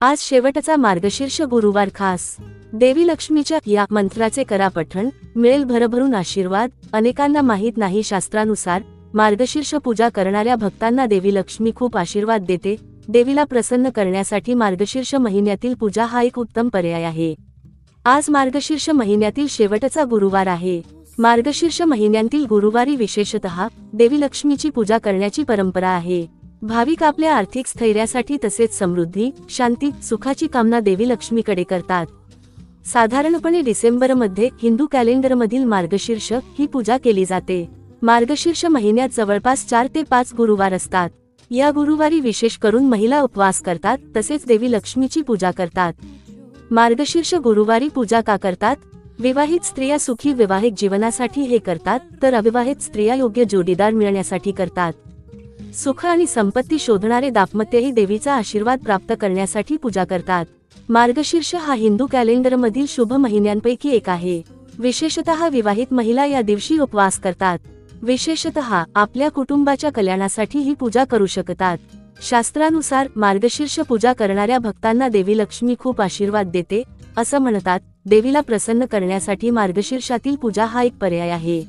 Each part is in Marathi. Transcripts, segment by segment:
आज शेवटचा मार्गशीर्ष गुरुवार खास. देवी लक्ष्मीच्या या मंत्राचे करा पठण मिळेल भरभरून आशीर्वाद अनेकांना माहीत नाही शास्त्रानुसार मार्गशीर्ष पूजा करणाऱ्या भक्तांना देवी लक्ष्मी खूप आशीर्वाद देते देवीला प्रसन्न करण्यासाठी मार्गशीर्ष महिन्यातील पूजा हा एक उत्तम पर्याय आहे. आज मार्गशीर्ष महिन्यातील शेवटचा गुरुवार आहे. मार्गशीर्ष महिन्यातील गुरुवारी विशेषतः देवी लक्ष्मीची पूजा करण्याची परंपरा आहे. भाविक आपल्या आर्थिक स्थैर्यासाठी तसेच समृद्धी शांती सुखाची कामना देवी लक्ष्मीकडे करतात. साधारणपणे डिसेंबरमध्ये हिंदू कॅलेंडरमधील मार्गशीर्ष ही पूजा केली जाते. मार्गशीर्ष महिन्यात जवळपास चार ते पाच गुरुवार असतात. या गुरुवारी विशेष करून महिला उपवास करतात तसेच देवी लक्ष्मीची पूजा करतात. मार्गशीर्ष गुरुवारी पूजा का करतात? विवाहित स्त्रिया सुखी वैवाहिक जीवनासाठी हे करतात तर अविवाहित स्त्रिया योग्य जोडीदार मिळण्यासाठी करतात. सुख आणि संपत्ती शोधणारे दाम्पत्यही देवीचा आशीर्वाद प्राप्त करण्यासाठी पूजा करतात. मार्गशीर्ष हा हिंदू कॅलेंडरमधील शुभ महिन्यांपैकी एक आहे. विशेषतः विवाहित महिला या दिवशी उपवास करतात. विशेषतः आपल्या कुटुंबाच्या कल्याणासाठी ही पूजा करू शकतात. शास्त्रानुसार मार्गशीर्ष पूजा करणाऱ्या भक्तांना देवी लक्ष्मी खूप आशीर्वाद देते असं म्हणतात. देवीला प्रसन्न करण्यासाठी मार्गशीर्षातील पूजा हा एक पर्याय आहे.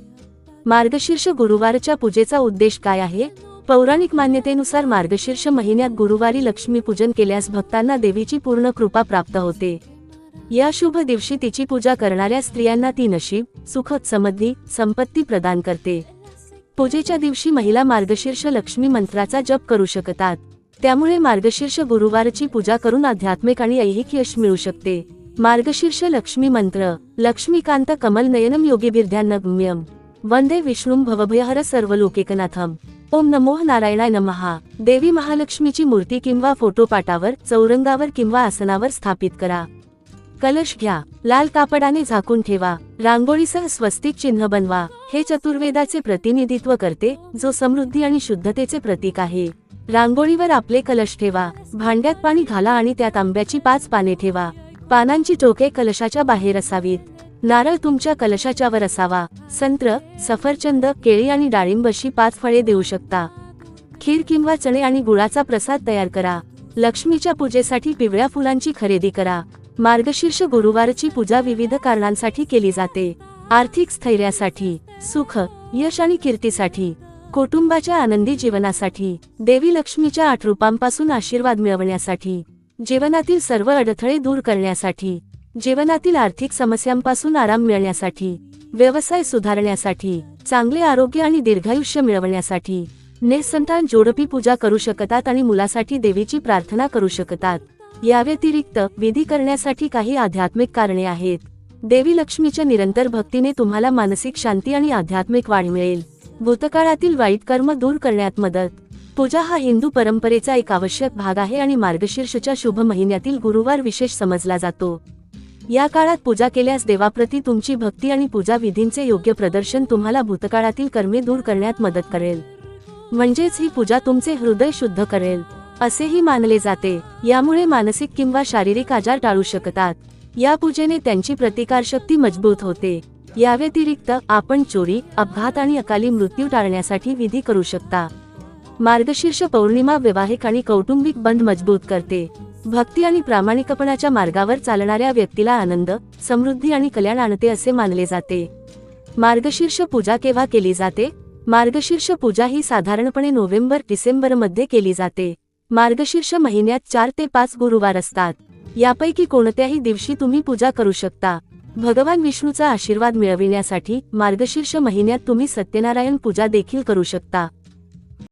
मार्गशीर्ष गुरुवारच्या पूजेचा उद्देश काय आहे? पौराणिक मान्यतेनुसार मार्गशीर्ष महिन्यात गुरुवारी लक्ष्मीपूजन केल्यास भक्तांना देवीची पूर्ण कृपा प्राप्त होते. या शुभ दिवशी तिची पूजा करणाऱ्या स्त्रियांना ती नशीब सुख समृद्धी संपत्ती प्रदान करते. पूजेच्या दिवशी महिला मार्गशीर्ष लक्ष्मी मंत्राचा जप करू शकतात. त्यामुळे मार्गशीर्ष गुरुवारची पूजा करून आध्यात्मिक आणि ऐहिक यश मिळू शकते. मार्गशीर्ष लक्ष्मी मंत्र लक्ष्मीकांत कमल नयनम योगीभिर्ध्यानगम्यम. वंदे विष्णुम भवभयहर सर्व लोकेकनाथम ओम नमो नारायणाय नमहा. देवी महालक्ष्मीची मूर्ती किंवा फोटोपाटावर चौरंगावर किंवा आसनावर स्थापित करा. कलश घ्या. लाल कापडाने झाकून ठेवा. रांगोळीसह स्वस्तिक चिन्ह बनवा. हे चतुर्वेदाचे प्रतिनिधित्व करते जो समृद्धी आणि शुद्धतेचे प्रतीक आहे. रांगोळीवर आपले कलश ठेवा. भांड्यात पाणी घाला आणि त्यात आंब्याची पाच पाने ठेवा. पानांची टोके कलशाच्या बाहेर असावीत. नारळ तुमच्या कलशाच्या वर असावा. संत्र सफरचंद केळी आणि डाळिंबशी पाच फळे देऊ शकता. खीर किंवा चणे आणि गुळाचा प्रसाद तयार करा. लक्ष्मीच्या पूजेसाठी पिवळ्या फुलांची खरेदी करा. मार्गशीर्ष गुरुवारची पूजा विविध कारणांसाठी केली जाते. आर्थिक स्थैर्यासाठी सुख यश आणि कीर्तीसाठी कुटुंबाच्या आनंदी जीवनासाठी देवी लक्ष्मीच्या आठ रूपांपासून आशीर्वाद मिळवण्यासाठी जीवनातील सर्व अडथळे दूर करण्यासाठी. जीवनातील आर्थिक समस्यांपासून आराम मिळण्यासाठी व्यवसाय सुधारण्यासाठी चांगले आरोग्य आणि दीर्घायुष्य मिळवण्यासाठी निसंतान जोडपी पूजा करू शकतात आणि मुलासाठी देवीची प्रार्थना करू शकतात. या व्यतिरिक्त विधी करण्यासाठी काही आध्यात्मिक कारणे आहेत. देवी लक्ष्मीच्या निरंतर भक्तीने तुम्हाला मानसिक शांती आणि आध्यात्मिक वाढ मिळेल. भूतकाळातील वाईट कर्म दूर करण्यात मदत. पूजा हा हिंदू परंपरेचा एक आवश्यक भाग आहे आणि मार्गशीर्षच्या शुभ महिन्यातील गुरुवार विशेष समजला जातो. या काळात पूजा केल्यास देवाप्रती तुमची भक्ती आणि पूजा विधींचे योग्य प्रदर्शन तुम्हाला भूतकाळातील कर्मे दूर करण्यात मदत करेल. म्हणजेच ही पूजा तुमचे हृदय शुद्ध करेल. असेही मानले जाते. यामुळे मानसिक किंवा शारीरिक आजार टाळू शकतात. या पूजेने त्यांची प्रतिकारशक्ती मजबूत होते. या व्यतिरिक्त आपण चोरी अपघात आणि अकाली मृत्यू टाळण्यासाठी विधी करू शकता. मार्गशीर्ष पौर्णिमा वैवाहिक आणि कौटुंबिक बंध मजबूत करते. भक्ती आणि प्रामाणिकपणाच्या मार्गावर चालणाऱ्या व्यक्तीला आनंद समृद्धी आणि कल्याण आणते असे मानले जाते. मार्गशीर्ष पूजा केव्हा केली जाते? मार्गशीर्ष पूजा ही साधारणपणे नोव्हेंबर डिसेंबरमध्ये केली जाते. मार्गशीर्ष महिन्यात चार ते पाच गुरुवार असतात. यापैकी कोणत्याही दिवशी तुम्ही पूजा करू शकता. भगवान विष्णूचा आशीर्वाद मिळविण्यासाठी मार्गशीर्ष महिन्यात तुम्ही सत्यनारायण पूजा देखील करू शकता.